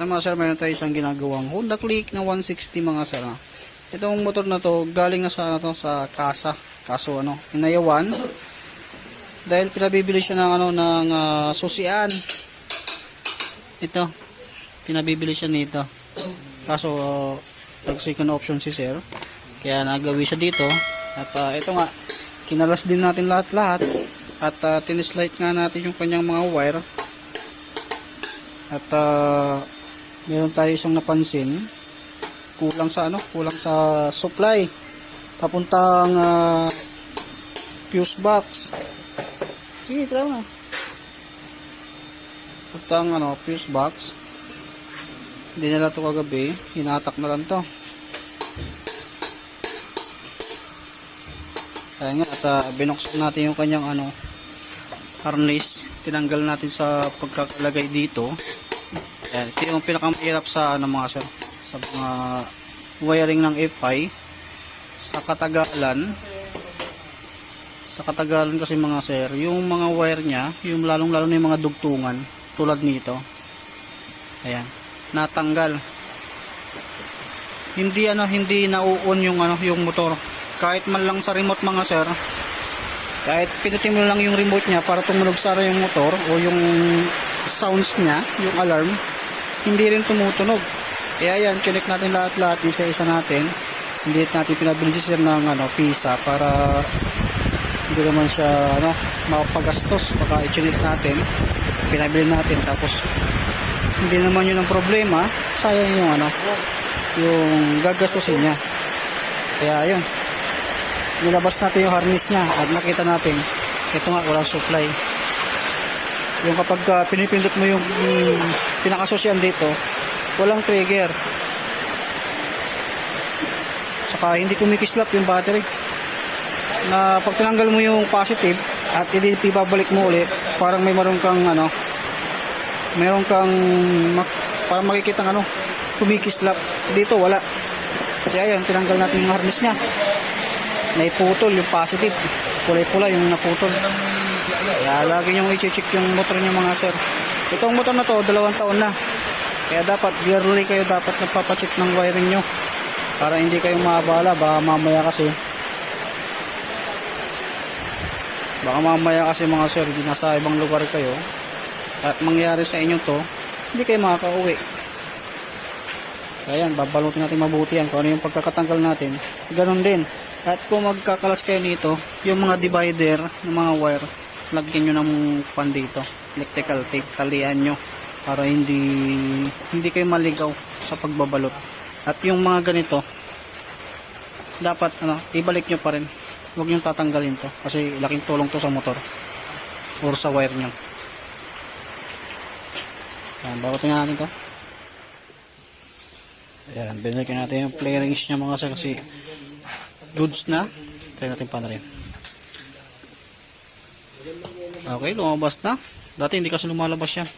Ito mga sir, meron tayo isang ginagawang Honda Click na 160 mga sir. ah. Itong motor na to, galing na sa, ano, sa kasa. Kaso ano, inayawan. Dahil pinabibili siya ng, ano, ng ah, susian. Ito, pinabibili siya nito. Kaso, uh, nag-second option si sir. Kaya nagawi siya dito. At ah, ito nga, kinalas din natin lahat-lahat. At uh, tinislight nga natin yung kanyang mga wire. At ah, meron tayo isang napansin. Kulang sa ano? Kulang sa supply. Papuntang ah, fuse box. Sige, tara na. Papuntang ano, fuse box. Hindi nila to kagabi. Hinatak na lang to. Kaya nga, at uh, binuksan natin yung kanyang ano, harness. Tinanggal natin sa pagkakalagay dito. Yan, ito yung pinakamahirap sa ano mga sir, sa mga wiring ng FI. Sa katagalan, sa katagalan kasi mga sir, yung mga wire niya, yung lalong lalo na yung mga dugtungan, tulad nito. Ayan, natanggal. Hindi ano, hindi nauon yung ano, yung motor. Kahit man lang sa remote mga sir, kahit pinutin mo lang yung remote niya para tumunog sara yung motor o yung sounds niya, yung alarm, hindi rin tumutunog. Kaya yan, chinek natin lahat-lahat, isa-isa natin. Hindi natin pinabili si sir ng ano, pisa para hindi naman siya ano, mapagastos. Baka i-chinek natin, pinabili natin, tapos hindi naman yun ang problema, sayang yung ano, yung gagastusin niya. Kaya yun, nilabas natin yung harness niya at nakita natin ito nga walang supply yung kapag uh, pinipindot mo yung mm, pinakasosyan dito walang trigger. Saka hindi kumikislap yung battery. Na pag tinanggal mo yung positive at hindi ibabalik mo ulit parang may maroon kang ano meron kang mak- parang makikita ano kumikislap. Dito wala. Kaya yan tinanggal natin yung harness niya. Naiputol yung positive. Kulay-pula yung naputol kaya lagi nyo i-check yung motor nyo mga sir. Itong motor na to dalawang taon na. Kaya dapat yearly kayo dapat nagpapacheck ng wiring nyo para hindi kayo maabala. Baka mamaya kasi baka mamaya kasi mga sir nasa ibang lugar kayo. At mangyari sa inyo to hindi kayo makaka-uwi. Kaya yan babalutin natin mabuti yan. Kung ano yung pagkakatanggal natin ganun din. At kung magkakalas kayo nito, yung mga divider ng mga wire, lagyan nyo ng pan dito, electrical tape, talian nyo para hindi hindi kayo maligaw sa pagbabalot. At yung mga ganito, dapat ano, ibalik nyo pa rin. Huwag nyo tatanggalin to kasi laking tulong to sa motor or sa wire nyo. Yan, bawatin natin to. Ayan, binalikin natin yung play rings niya mga sir kasi goods na. Try natin pa na rin. Okay, lumabas na. Dati hindi kasi lumalabas yan.